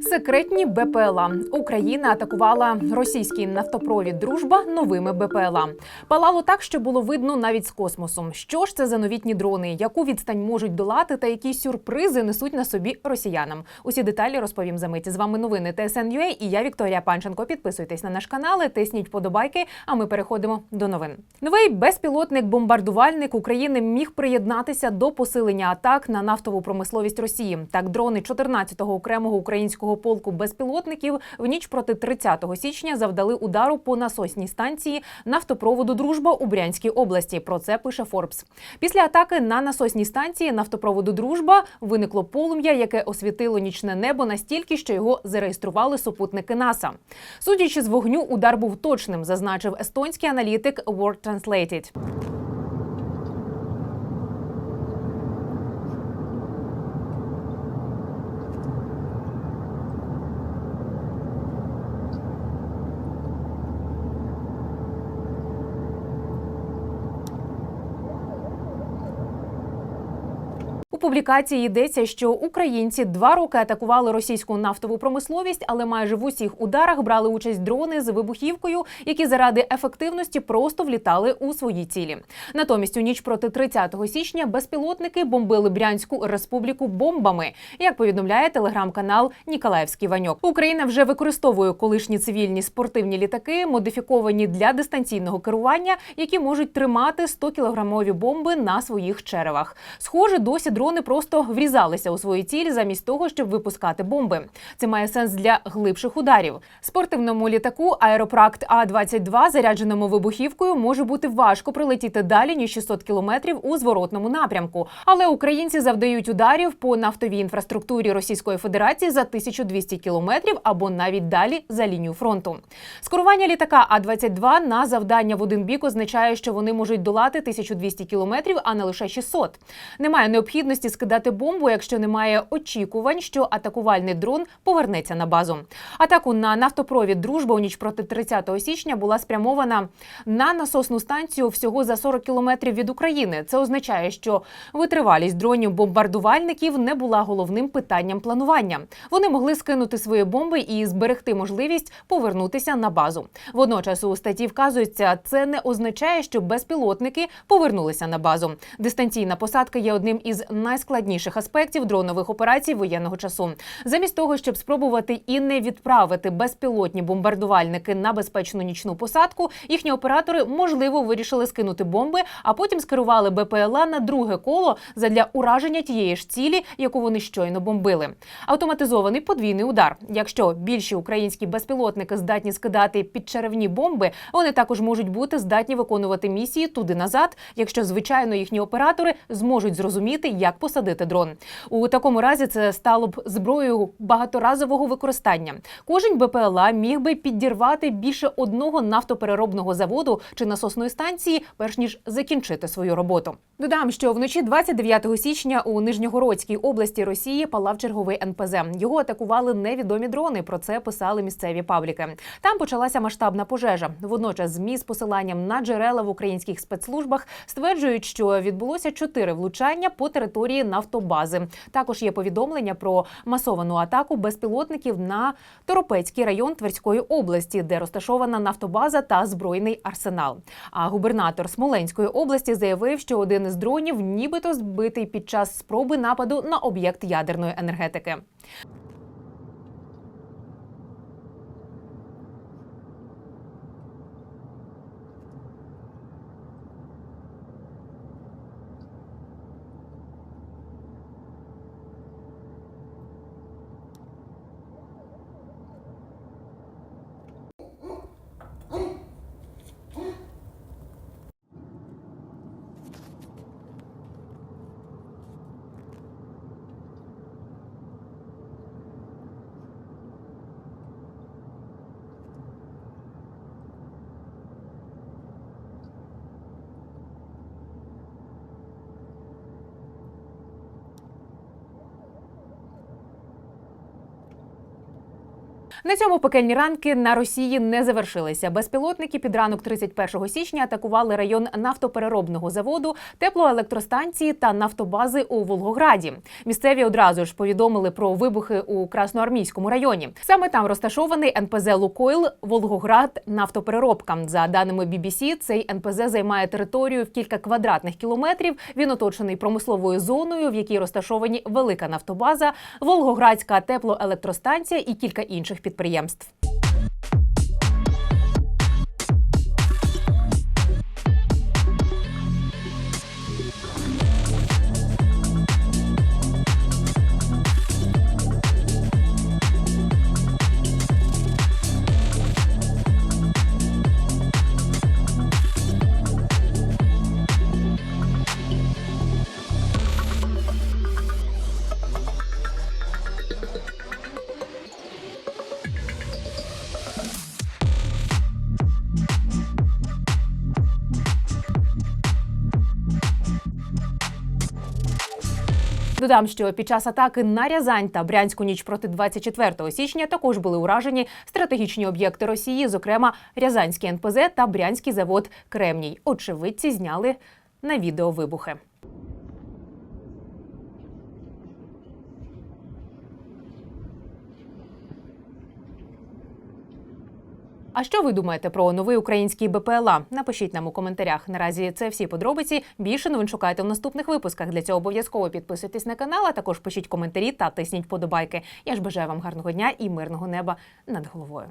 Секретні БПЛА. Україна атакувала російський нафтопровід Дружба новими БПЛА. Палало так, що було видно навіть з космосу. Що ж це за новітні дрони? Яку відстань можуть долати та які сюрпризи несуть на собі росіянам? Усі деталі розповім за мить. З вами новини ТСНЮА і я Вікторія Панченко. Підписуйтесь на наш канал, тисніть подобайки. А ми переходимо до новин. Новий безпілотник-бомбардувальник України міг приєднатися до посилення атак на нафтову промисловість Росії. Так, дрони 14-го окремого українського полку безпілотників в ніч проти 30 січня завдали удару по насосній станції нафтопроводу Дружба у Брянській області. Про це пише Форбс. Після атаки на насосній станції нафтопроводу Дружба виникло полум'я, яке освітило нічне небо настільки, що його зареєстрували супутники НАСА. Судячи з вогню, удар був точним, зазначив естонський аналітик Word Translated. Публікації йдеться, що українці два роки атакували російську нафтову промисловість, але майже в усіх ударах брали участь дрони з вибухівкою, які заради ефективності просто влітали у свої цілі. Натомість у ніч проти 30 січня безпілотники бомбили Брянську республіку бомбами. Як повідомляє телеграм-канал Ніколаївський Ваньок, Україна вже використовує колишні цивільні спортивні літаки, модифіковані для дистанційного керування, які можуть тримати 100-кілограмові бомби на своїх черевах. Схоже, досі дрони просто врізалися у свої цілі замість того, щоб випускати бомби. Це має сенс для глибших ударів. Спортивному літаку Аеропракт А 22 зарядженому вибухівкою може бути важко прилетіти далі ніж 600 кілометрів у зворотному напрямку. Але українці завдають ударів по нафтовій інфраструктурі Російської Федерації за 1200 кілометрів або навіть далі за лінію фронту. Скорування літака А 22 на завдання в один бік означає, що вони можуть долати 1200 кілометрів, а не лише 600. Немає необхідності скидати бомбу, якщо немає очікувань, що атакувальний дрон повернеться на базу. Атаку на нафтопровід Дружба у ніч проти 30 січня була спрямована на насосну станцію всього за 40 кілометрів від України. Це означає, що витривалість дронів бомбардувальників не була головним питанням планування. Вони могли скинути свої бомби і зберегти можливість повернутися на базу. Водночас у статті вказується, це не означає, що безпілотники повернулися на базу. Дистанційна посадка є одним із найскладніших аспектів дронових операцій воєнного часу. Замість того, щоб спробувати і не відправити безпілотні бомбардувальники на безпечну нічну посадку, їхні оператори можливо вирішили скинути бомби, а потім скерували БПЛА на друге коло задля ураження тієї ж цілі, яку вони щойно бомбили. Автоматизований подвійний удар. Якщо більші українські безпілотники здатні скидати підчеревні бомби, вони також можуть бути здатні виконувати місії туди назад, якщо звичайно їхні оператори зможуть зрозуміти, як посадити дрон. У такому разі це стало б зброєю багаторазового використання. Кожен БПЛА міг би підірвати більше одного нафтопереробного заводу чи насосної станції, перш ніж закінчити свою роботу. Додам, що вночі 29 січня у Нижньогородській області Росії палав черговий НПЗ. Його атакували невідомі дрони. Про це писали місцеві пабліки. Там почалася масштабна пожежа. Водночас змі з посиланням на джерела в українських спецслужбах стверджують, що відбулося чотири влучання по території нафтобази. Також є повідомлення про масовану атаку безпілотників на Торопецький район Тверської області, де розташована нафтобаза та збройний арсенал. А губернатор Смоленської області заявив, що один із дронів нібито збитий під час спроби нападу на об'єкт ядерної енергетики. На цьому пекельні ранки на Росії не завершилися. Безпілотники під ранок 31 січня атакували район нафтопереробного заводу, теплоелектростанції та нафтобази у Волгограді. Місцеві одразу ж повідомили про вибухи у Красноармійському районі. Саме там розташований НПЗ Лукойл Волгоград нафтопереробка. За даними BBC, цей НПЗ займає територію в кілька квадратних кілометрів. Він оточений промисловою зоною, в якій розташовані велика нафтобаза, Волгоградська теплоелектростанція і кілька інших підприємств. Додам, що під час атаки на Рязань та Брянську ніч проти 24 січня також були уражені стратегічні об'єкти Росії, зокрема Рязанський НПЗ та Брянський завод Кремній. Очевидці зняли на відео вибухи. А що ви думаєте про новий український БПЛА? Напишіть нам у коментарях. Наразі це всі подробиці. Більше новин шукайте в наступних випусках. Для цього обов'язково підписуйтесь на канал, а також пишіть коментарі та тисніть подобайки. Я ж бажаю вам гарного дня і мирного неба над головою.